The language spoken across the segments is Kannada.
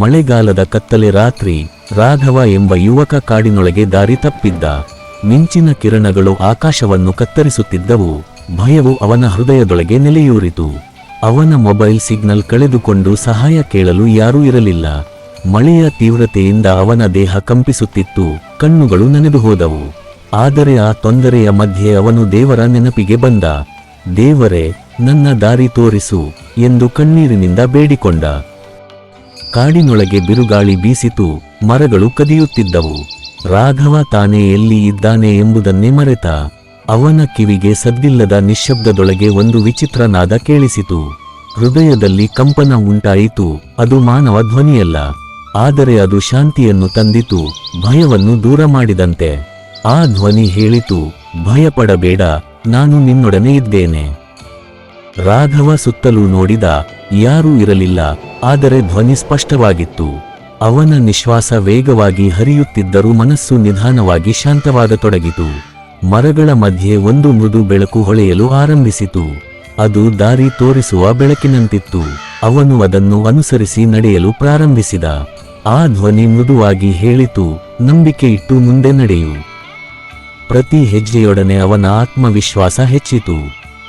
ಮಳೆಗಾಲದ ಕತ್ತಲೆ ರಾತ್ರಿ ರಾಘವ ಎಂಬ ಯುವಕ ಕಾಡಿನೊಳಗೆ ದಾರಿ ತಪ್ಪಿದ್ದ. ಮಿಂಚಿನ ಕಿರಣಗಳು ಆಕಾಶವನ್ನು ಕತ್ತರಿಸುತ್ತಿದ್ದವು. ಭಯವು ಅವನ ಹೃದಯದೊಳಗೆ ನೆಲೆಯೂರಿತು. ಅವನ ಮೊಬೈಲ್ ಸಿಗ್ನಲ್ ಕಳೆದುಕೊಂಡು ಸಹಾಯ ಕೇಳಲು ಯಾರೂ ಇರಲಿಲ್ಲ. ಮಳೆಯ ತೀವ್ರತೆಯಿಂದ ಅವನ ದೇಹ ಕಂಪಿಸುತ್ತಿತ್ತು. ಕಣ್ಣುಗಳು ನೆನೆದು ಹೋದವು. ಆದರೆ ಆ ತೊಂದರೆಯ ಮಧ್ಯೆ ಅವನು ದೇವರ ನೆನಪಿಗೆ ಬಂದ. ದೇವರೇ, ನನ್ನ ದಾರಿ ತೋರಿಸು ಎಂದು ಕಣ್ಣೀರಿನಿಂದ ಬೇಡಿಕೊಂಡ. ಕಾಡಿನೊಳಗೆ ಬಿರುಗಾಳಿ ಬೀಸಿತು, ಮರಗಳು ಕದಿಯುತ್ತಿದ್ದವು. ರಾಘವ ತಾನೇ ಎಲ್ಲಿ ಇದ್ದಾನೆ ಎಂಬುದನ್ನೇ ಮರೆತ. ಅವನ ಕಿವಿಗೆ ಸದ್ದಿಲ್ಲದ ನಿಶ್ಶಬ್ದದೊಳಗೆ ಒಂದು ವಿಚಿತ್ರನಾದ ಕೇಳಿಸಿತು. ಹೃದಯದಲ್ಲಿ ಕಂಪನ ಉಂಟಾಯಿತು, ಅದು ಮಾನವ ಧ್ವನಿಯಲ್ಲ. ಆದರೆ ಅದು ಶಾಂತಿಯನ್ನು ತಂದಿತು, ಭಯವನ್ನು ದೂರ ಮಾಡಿದಂತೆ. ಆ ಧ್ವನಿ ಹೇಳಿತು, ಭಯಪಡಬೇಡ, ನಾನು ನಿನ್ನೊಡನೆ ಇದ್ದೇನೆ. ರಾಘವ ಸುತ್ತಲೂ ನೋಡಿದ ಯಾರೂ ಇರಲಿಲ್ಲ, ಆದರೆ ಧ್ವನಿ ಸ್ಪಷ್ಟವಾಗಿತ್ತು. ಅವನ ನಿಶ್ವಾಸ ವೇಗವಾಗಿ ಹರಿಯುತ್ತಿದ್ದರೂ ಮನಸ್ಸು ನಿಧಾನವಾಗಿ ಶಾಂತವಾಗತೊಡಗಿತು. ಮರಗಳ ಮಧ್ಯೆ ಒಂದು ಮೃದು ಬೆಳಕು ಹೊಳೆಯಲು ಆರಂಭಿಸಿತು. ಅದು ದಾರಿ ತೋರಿಸುವ ಬೆಳಕಿನಂತಿತ್ತು. ಅವನು ಅದನ್ನು ಅನುಸರಿಸಿ ನಡೆಯಲು ಪ್ರಾರಂಭಿಸಿದ. ಆ ಧ್ವನಿ ಮೃದುವಾಗಿ ಹೇಳಿತು, ನಂಬಿಕೆ ಇಟ್ಟು ಮುಂದೆ ನಡೆಯು. ಪ್ರತಿ ಹೆಜ್ಜೆಯೊಡನೆ ಅವನ ಆತ್ಮವಿಶ್ವಾಸ ಹೆಚ್ಚಿತು.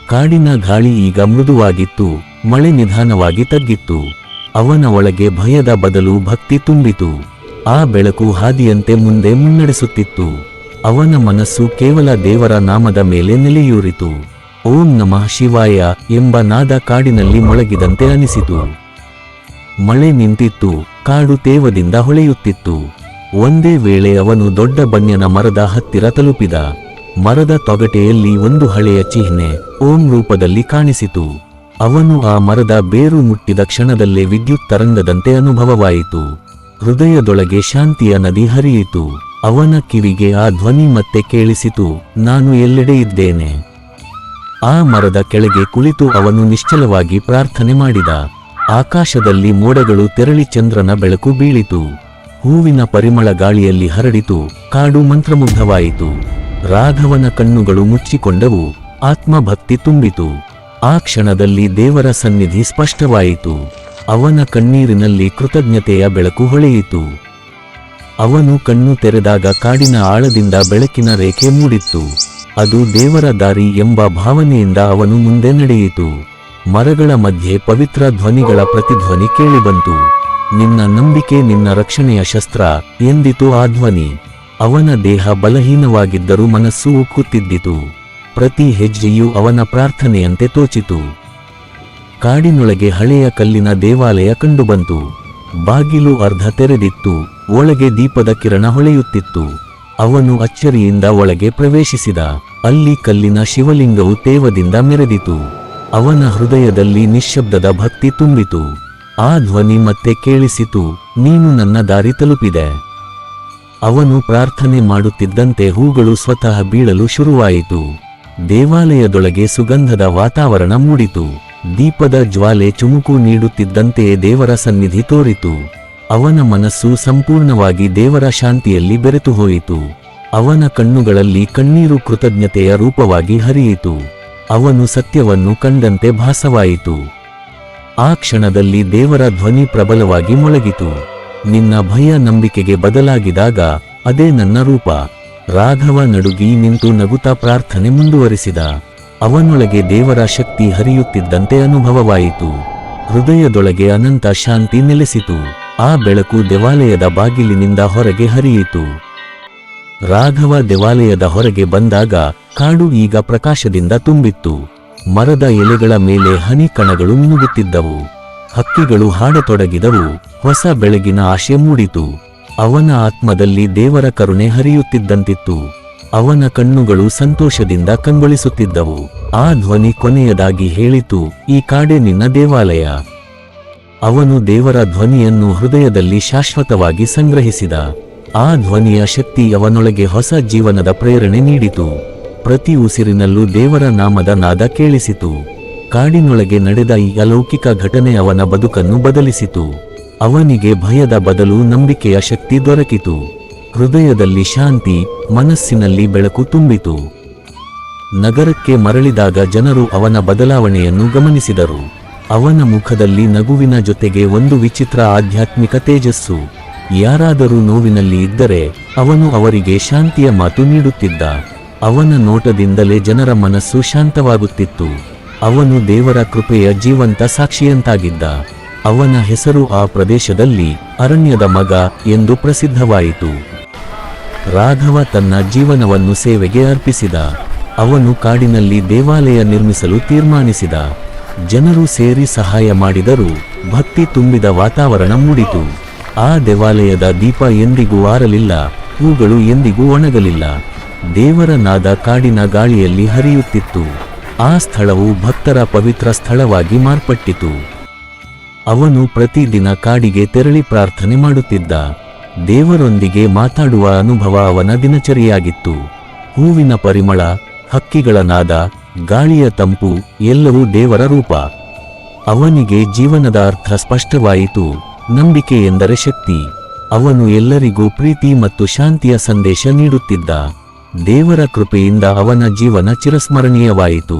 ಕಾಡಿನ ಗಾಳಿ ಈಗ ಮೃದುವಾಗಿತ್ತು, ಮಳೆ ನಿಧಾನವಾಗಿ ತಗ್ಗಿತ್ತು. ಅವನ ಒಳಗೆ ಭಯದ ಬದಲು ಭಕ್ತಿ ತುಂಬಿತು. ಆ ಬೆಳಕು ಹಾದಿಯಂತೆ ಮುಂದೆ ಮುನ್ನಡೆಸುತ್ತಿತ್ತು. ಅವನ ಮನಸ್ಸು ಕೇವಲ ದೇವರ ನಾಮದ ಮೇಲೆ ನೆಲೆಯೂರಿತು. ಓಂ ನಮಃ ಶಿವಾಯ ಎಂಬ ನಾದ ಕಾಡಿನಲ್ಲಿ ಮೊಳಗಿದಂತೆ ಅನಿಸಿತು. ಮಳೆ ನಿಂತಿತ್ತು, ಕಾಡು ತೇವದಿಂದ ಹೊಳೆಯುತ್ತಿತ್ತು. ಒಂದೇ ವೇಳೆ ಅವನು ದೊಡ್ಡ ಬನ್ಯನ ಮರದ ಹತ್ತಿರ ತಲುಪಿದ. ಮರದ ತೊಗಟೆಯಲ್ಲಿ ಒಂದು ಹಳೆಯ ಚಿಹ್ನೆ ಓಂ ರೂಪದಲ್ಲಿ ಕಾಣಿಸಿತು. ಅವನು ಆ ಮರದ ಬೇರು ಮುಟ್ಟಿದ ಕ್ಷಣದಲ್ಲೇ ವಿದ್ಯುತ್ ತರಂಗದಂತೆ ಅನುಭವವಾಯಿತು. ಹೃದಯದೊಳಗೆ ಶಾಂತಿಯ ನದಿ ಹರಿಯಿತು. ಅವನ ಕಿವಿಗೆ ಆ ಧ್ವನಿ ಮತ್ತೆ ಕೇಳಿಸಿತು, ನಾನು ಎಲ್ಲೆಡೆ ಇದ್ದೇನೆ. ಆ ಮರದ ಕೆಳಗೆ ಕುಳಿತು ಅವನು ನಿಶ್ಚಲವಾಗಿ ಪ್ರಾರ್ಥನೆ ಮಾಡಿದ. ಆಕಾಶದಲ್ಲಿ ಮೋಡಗಳು ತೆರಳಿ ಚಂದ್ರನ ಬೆಳಕು ಬೀಳಿತು. ಹೂವಿನ ಪರಿಮಳ ಗಾಳಿಯಲ್ಲಿ ಹರಡಿತು. ಕಾಡು ಮಂತ್ರಮುಗ್ಧವಾಯಿತು. ರಾಘವನ ಕಣ್ಣುಗಳು ಮುಚ್ಚಿಕೊಂಡವು. ಆತ್ಮಭಕ್ತಿ ತುಂಬಿತು. ಆ ಕ್ಷಣದಲ್ಲಿ ದೇವರ ಸನ್ನಿಧಿ ಸ್ಪಷ್ಟವಾಯಿತು. ಅವನ ಕಣ್ಣೀರಿನಲ್ಲಿ ಕೃತಜ್ಞತೆಯ ಬೆಳಕು ಹೊಳೆಯಿತು. ಅವನು ಕಣ್ಣು ತೆರೆದಾಗ ಕಾಡಿನ ಆಳದಿಂದ ಬೆಳಕಿನ ರೇಖೆ ಮೂಡಿತ್ತು. ಅದು ದೇವರ ದಾರಿ ಎಂಬ ಭಾವನೆಯಿಂದ ಅವನು ಮುಂದೆ ನಡೆಯಿತು. ಮರಗಳ ಮಧ್ಯೆ ಪವಿತ್ರ ಧ್ವನಿಗಳ ಪ್ರತಿಧ್ವನಿ ಕೇಳಿಬಂತು. ನಿನ್ನ ನಂಬಿಕೆ ನಿನ್ನ ರಕ್ಷಣೆಯ ಶಸ್ತ್ರ ಎಂದಿತು ಆ ಧ್ವನಿ. ಅವನ ದೇಹ ಬಲಹೀನವಾಗಿದ್ದರೂ ಮನಸ್ಸು ಉಕ್ಕುತ್ತಿದ್ದಿತು ಪ್ರತಿ ಹೆಜ್ಜೆಯೂ ಅವನ ಪ್ರಾರ್ಥನೆಯಂತೆ ತೋಚಿತು. ಕಾಡಿನೊಳಗೆ ಹಳೆಯ ಕಲ್ಲಿನ ದೇವಾಲಯ ಕಂಡುಬಂತು. ಬಾಗಿಲು ಅರ್ಧ ತೆರೆದಿತ್ತು, ಒಳಗೆ ದೀಪದ ಕಿರಣ ಹೊಳೆಯುತ್ತಿತ್ತು. ಅವನು ಅಚ್ಚರಿಯಿಂದ ಒಳಗೆ ಪ್ರವೇಶಿಸಿದ. ಅಲ್ಲಿ ಕಲ್ಲಿನ ಶಿವಲಿಂಗವು ತೇವದಿಂದ ಮೆರೆದಿತು. ಅವನ ಹೃದಯದಲ್ಲಿ ನಿಶ್ಶಬ್ದದ ಭಕ್ತಿ ತುಂಬಿತು. ಆ ಧ್ವನಿ ಮತ್ತೆ ಕೇಳಿಸಿತು, ನೀನು ನನ್ನ ದಾರಿ ತಲುಪಿದೆ. ಅವನು ಪ್ರಾರ್ಥನೆ ಮಾಡುತ್ತಿದ್ದಂತೆ ಹೂಗಳು ಸ್ವತಃ ಬೀಳಲು ಶುರುವಾಯಿತು. ದೇವಾಲಯದೊಳಗೆ ಸುಗಂಧದ ವಾತಾವರಣ ಮೂಡಿತು. ದೀಪದ ಜ್ವಾಲೆ ಚುಮುಕು ನೀಡುತ್ತಿದ್ದಂತೆಯೇ ದೇವರ ಸನ್ನಿಧಿ ತೋರಿತು. ಅವನ ಮನಸ್ಸು ಸಂಪೂರ್ಣವಾಗಿ ದೇವರ ಶಾಂತಿಯಲ್ಲಿ ಬೆರೆತು ಹೋಯಿತು. ಅವನ ಕಣ್ಣುಗಳಲ್ಲಿ ಕಣ್ಣೀರು ಕೃತಜ್ಞತೆಯ ರೂಪವಾಗಿ ಹರಿಯಿತು. ಅವನು ಸತ್ಯವನ್ನು ಕಂಡಂತೆ ಭಾಸವಾಯಿತು. ಆ ಕ್ಷಣದಲ್ಲಿ ದೇವರ ಧ್ವನಿ ಪ್ರಬಲವಾಗಿ ಮೊಳಗಿತು. ನಿನ್ನ ಭಯ ನಂಬಿಕೆಗೆ ಬದಲಾಗಿದಾಗ ಅದೇ ನನ್ನ ರೂಪ. ರಾಘವ ನಡುಗಿ ನಿಂತು ನಗುತ್ತಾ ಪ್ರಾರ್ಥನೆ ಮುಂದುವರಿಸಿದ. ಅವನೊಳಗೆ ದೇವರ ಶಕ್ತಿ ಹರಿಯುತ್ತಿದ್ದಂತೆ ಅನುಭವವಾಯಿತು. ಹೃದಯದೊಳಗೆ ಅನಂತ ಶಾಂತಿ ನೆಲೆಸಿತು. ಆ ಬೆಳಕು ದೇವಾಲಯದ ಬಾಗಿಲಿನಿಂದ ಹೊರಗೆ ಹರಿಯಿತು. ರಾಘವ ದೇವಾಲಯದ ಹೊರಗೆ ಬಂದಾಗ ಕಾಡು ಈಗ ಪ್ರಕಾಶದಿಂದ ತುಂಬಿತ್ತು. ಮರದ ಎಲೆಗಳ ಮೇಲೆ ಹನಿ ಕಣಗಳು ಮಿನುಗುತ್ತಿದ್ದವು. ಹಕ್ಕಿಗಳು ಹಾಡತೊಡಗಿದವು. ಹೊಸ ಬೆಳಗಿನ ಆಶೆ ಮೂಡಿತು. ಅವನ ಆತ್ಮದಲ್ಲಿ ದೇವರ ಕರುಣೆ ಹರಿಯುತ್ತಿದ್ದಂತಿತ್ತು. ಅವನ ಕಣ್ಣುಗಳು ಸಂತೋಷದಿಂದ ಕಂಗೊಳಿಸುತ್ತಿದ್ದವು. ಆ ಧ್ವನಿ ಕೊನೆಯದಾಗಿ ಹೇಳಿತು, ಈ ಕಾಡೆ ನಿನ್ನ ದೇವಾಲಯ. ಅವನು ದೇವರ ಧ್ವನಿಯನ್ನು ಹೃದಯದಲ್ಲಿ ಶಾಶ್ವತವಾಗಿ ಸಂಗ್ರಹಿಸಿದ. ಆ ಧ್ವನಿಯ ಶಕ್ತಿ ಅವನೊಳಗೆ ಹೊಸ ಜೀವನದ ಪ್ರೇರಣೆ ನೀಡಿತು. ಪ್ರತಿ ಉಸಿರಿನಲ್ಲೂ ದೇವರ ನಾಮದ ನಾದ ಕೇಳಿಸಿತು. ಕಾಡಿನೊಳಗೆ ನಡೆದ ಈ ಅಲೌಕಿಕ ಘಟನೆ ಅವನ ಬದುಕನ್ನು ಬದಲಿಸಿತು. ಅವನಿಗೆ ಭಯದ ಬದಲು ನಂಬಿಕೆಯ ಶಕ್ತಿ ದೊರಕಿತು. ಹೃದಯದಲ್ಲಿ ಶಾಂತಿ, ಮನಸ್ಸಿನಲ್ಲಿ ಬೆಳಕು ತುಂಬಿತು. ನಗರಕ್ಕೆ ಮರಳಿದಾಗ ಜನರು ಅವನ ಬದಲಾವಣೆಯನ್ನು ಗಮನಿಸಿದರು. ಅವನ ಮುಖದಲ್ಲಿ ನಗುವಿನ ಜೊತೆಗೆ ಒಂದು ವಿಚಿತ್ರ ಆಧ್ಯಾತ್ಮಿಕ ತೇಜಸ್ಸು. ಯಾರಾದರೂ ನೋವಿನಲ್ಲಿ ಇದ್ದರೆ ಅವನು ಅವರಿಗೆ ಶಾಂತಿಯ ಮಾತು ನೀಡುತ್ತಿದ್ದ. ಅವನ ನೋಟದಿಂದಲೇ ಜನರ ಮನಸ್ಸು ಶಾಂತವಾಗುತ್ತಿತ್ತು. ಅವನು ದೇವರ ಕೃಪೆಯ ಜೀವಂತ ಸಾಕ್ಷಿಯಂತಾಗಿದ್ದ. ಅವನ ಹೆಸರು ಆ ಪ್ರದೇಶದಲ್ಲಿ ಅರಣ್ಯದ ಮಗ ಎಂದು ಪ್ರಸಿದ್ಧವಾಯಿತು. ರಾಘವ ತನ್ನ ಜೀವನವನ್ನು ಸೇವೆಗೆ ಅರ್ಪಿಸಿದ. ಅವನು ಕಾಡಿನಲ್ಲಿ ದೇವಾಲಯ ನಿರ್ಮಿಸಲು ತೀರ್ಮಾನಿಸಿದ. ಜನರು ಸೇರಿ ಸಹಾಯ ಮಾಡಿದರೂ ಭಕ್ತಿ ತುಂಬಿದ ವಾತಾವರಣ ಮೂಡಿತು. ಆ ದೇವಾಲಯದ ದೀಪ ಎಂದಿಗೂ ಆರಲಿಲ್ಲ, ಹೂಗಳು ಎಂದಿಗೂ ಒಣಗಲಿಲ್ಲ. ದೇವರ ನಾದ ಕಾಡಿನ ಗಾಳಿಯಲ್ಲಿ ಹರಿಯುತ್ತಿತ್ತು. ಆ ಸ್ಥಳವು ಭಕ್ತರ ಪವಿತ್ರ ಸ್ಥಳವಾಗಿ ಮಾರ್ಪಟ್ಟಿತು. ಅವನು ಪ್ರತಿದಿನ ಕಾಡಿಗೆ ತೆರಳಿ ಪ್ರಾರ್ಥನೆ ಮಾಡುತ್ತಿದ್ದ. ದೇವರೊಂದಿಗೆ ಮಾತಾಡುವ ಅನುಭವ ಅವನ ದಿನಚರಿಯಾಗಿತ್ತು. ಹೂವಿನ ಪರಿಮಳ ಹಕ್ಕಿಗಳ ನಾದ ಗಾಳಿಯ ತಂಪು, ಎಲ್ಲವೂ ದೇವರ ರೂಪ. ಅವನಿಗೆ ಜೀವನದ ಅರ್ಥ ಸ್ಪಷ್ಟವಾಯಿತು. ನಂಬಿಕೆ ಎಂದರೆ ಶಕ್ತಿ. ಅವನು ಎಲ್ಲರಿಗೂ ಪ್ರೀತಿ ಮತ್ತು ಶಾಂತಿಯ ಸಂದೇಶ ನೀಡುತ್ತಿದ್ದ. ದೇವರ ಕೃಪೆಯಿಂದ ಅವನ ಜೀವನ ಚಿರಸ್ಮರಣೀಯವಾಯಿತು.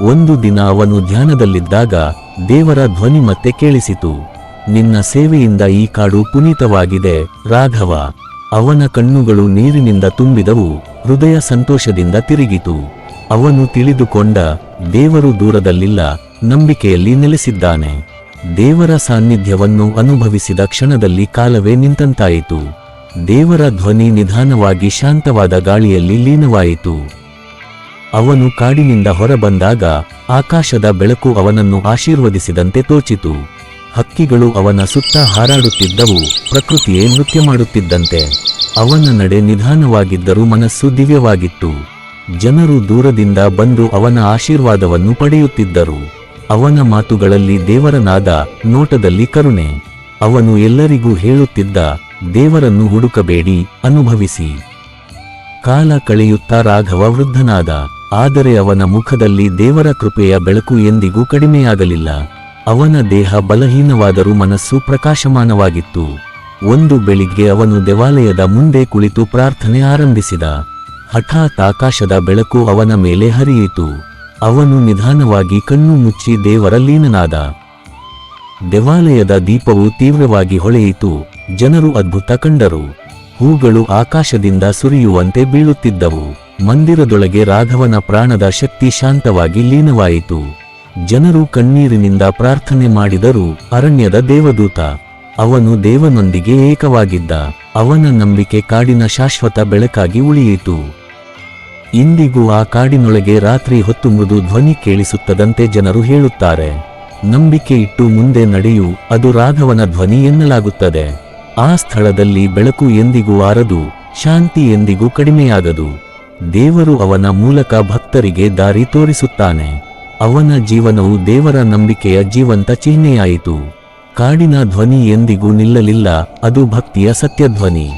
ಒಂದು ದಿನ ಅವನು ಧ್ಯಾನದಲ್ಲಿದ್ದಾಗ ದೇವರ ಧ್ವನಿ ಮತ್ತೆ ಕೇಳಿಸಿತು. ನಿನ್ನ ಸೇವೆಯಿಂದ ಈ ಕಾಡು ಪುನೀತವಾಗಿದೆ, ರಾಘವ. ಅವನ ಕಣ್ಣುಗಳು ನೀರಿನಿಂದ ತುಂಬಿದವು, ಹೃದಯ ಸಂತೋಷದಿಂದ ತಿರುಗಿತು. ಅವನು ತಿಳಿದುಕೊಂಡ, ದೇವರು ದೂರದಲ್ಲಿಲ್ಲ, ನಂಬಿಕೆಯಲ್ಲಿ ನೆಲೆಸಿದ್ದಾನೆ. ದೇವರ ಸಾನ್ನಿಧ್ಯವನ್ನು ಅನುಭವಿಸಿದ ಕ್ಷಣದಲ್ಲಿ ಕಾಲವೇ ನಿಂತಂತಾಯಿತು. ದೇವರ ಧ್ವನಿ ನಿಧಾನವಾಗಿ ಶಾಂತವಾದ ಗಾಳಿಯಲ್ಲಿ ಲೀನವಾಯಿತು. ಅವನು ಕಾಡಿನಿಂದ ಹೊರಬಂದಾಗ ಆಕಾಶದ ಬೆಳಕು ಅವನನ್ನು ಆಶೀರ್ವದಿಸಿದಂತೆ ತೋಚಿತು. ಹಕ್ಕಿಗಳು ಅವನ ಸುತ್ತ ಹಾರಾಡುತ್ತಿದ್ದವು, ಪ್ರಕೃತಿಯೇ ನೃತ್ಯ ಮಾಡುತ್ತಿದ್ದಂತೆ. ಅವನ ನಡೆ ನಿಧಾನವಾಗಿದ್ದರೂ ಮನಸ್ಸು ದಿವ್ಯವಾಗಿತ್ತು. ಜನರು ದೂರದಿಂದ ಬಂದು ಅವನ ಆಶೀರ್ವಾದವನ್ನು ಪಡೆಯುತ್ತಿದ್ದರು. ಅವನ ಮಾತುಗಳಲ್ಲಿ ದೇವರನಾದ ನೋಟದಲ್ಲಿ ಕರುಣೆ. ಅವನು ಎಲ್ಲರಿಗೂ ಹೇಳುತ್ತಿದ್ದ ದೇವರನ್ನು ಹುಡುಕಬೇಡಿ, ಅನುಭವಿಸಿ. ಕಾಲ ಕಳೆಯುತ್ತಾ ರಾಘವ ವೃದ್ಧನಾದ, ಆದರೆ ಅವನ ಮುಖದಲ್ಲಿ ದೇವರ ಕೃಪೆಯ ಬೆಳಕು ಎಂದಿಗೂ ಕಡಿಮೆಯಾಗಲಿಲ್ಲ. ಅವನ ದೇಹ ಬಲಹೀನವಾದರೂ ಮನಸ್ಸು ಪ್ರಕಾಶಮಾನವಾಗಿತ್ತು. ಒಂದು ಬೆಳಿಗ್ಗೆ ಅವನು ದೇವಾಲಯದ ಮುಂದೆ ಕುಳಿತು ಪ್ರಾರ್ಥನೆ ಆರಂಭಿಸಿದ. ಹಠಾತ್ ಆಕಾಶದ ಬೆಳಕು ಅವನ ಮೇಲೆ ಹರಿಯಿತು. ಅವನು ನಿಧಾನವಾಗಿ ಕಣ್ಣು ಮುಚ್ಚಿ ದೇವರ ಲೀನನಾದ. ದೇವಾಲಯದ ದೀಪವು ತೀವ್ರವಾಗಿ ಹೊಳೆಯಿತು. ಜನರು ಅದ್ಭುತ ಕಂಡರು. ಹೂಗಳು ಆಕಾಶದಿಂದ ಸುರಿಯುವಂತೆ ಬೀಳುತ್ತಿದ್ದವು. ಮಂದಿರದೊಳಗೆ ರಾಘವನ ಪ್ರಾಣದ ಶಕ್ತಿ ಶಾಂತವಾಗಿ ಲೀನವಾಯಿತು. ಜನರು ಕಣ್ಣೀರಿನಿಂದ ಪ್ರಾರ್ಥನೆ ಮಾಡಿದರು, ಅರಣ್ಯದ ದೇವದೂತ. ಅವನು ದೇವನೊಂದಿಗೆ ಏಕವಾಗಿದ್ದ. ಅವನ ನಂಬಿಕೆ ಕಾಡಿನ ಶಾಶ್ವತ ಬೆಳಕಾಗಿ ಉಳಿಯಿತು. ಇಂದಿಗೂ ಆ ಕಾಡಿನೊಳಗೆ ರಾತ್ರಿ ಹೊತ್ತು ಮೃದು ಧ್ವನಿ ಕೇಳಿಸುತ್ತದಂತೆ ಜನರು ಹೇಳುತ್ತಾರೆ. ನಂಬಿಕೆ ಇಟ್ಟು ಮುಂದೆ ನಡೆಯು, ಅದು ರಾಘವನ ಧ್ವನಿ ಎನ್ನಲಾಗುತ್ತದೆ. ಆ ಸ್ಥಳದಲ್ಲಿ ಬೆಳಕು ಎಂದಿಗೂ ಆರದು, ಶಾಂತಿ ಎಂದಿಗೂ ಕಡಿಮೆಯಾಗದು. ದೇವರು ಅವನ ಮೂಲಕ ಭಕ್ತರಿಗೆ ದಾರಿ ತೋರಿಸುತ್ತಾನೆ. ಅವನ ಜೀವನವು ದೇವರ ನಂಬಿಕೆಯ ಜೀವಂತ ಚಿಹ್ನೆಯಾಯಿತು. ಕಾಡಿನ ಧ್ವನಿ ಎಂದಿಗೂ ನಿಲ್ಲಲಿಲ್ಲ, ಅದು ಭಕ್ತಿಯ ಸತ್ಯಧ್ವನಿ.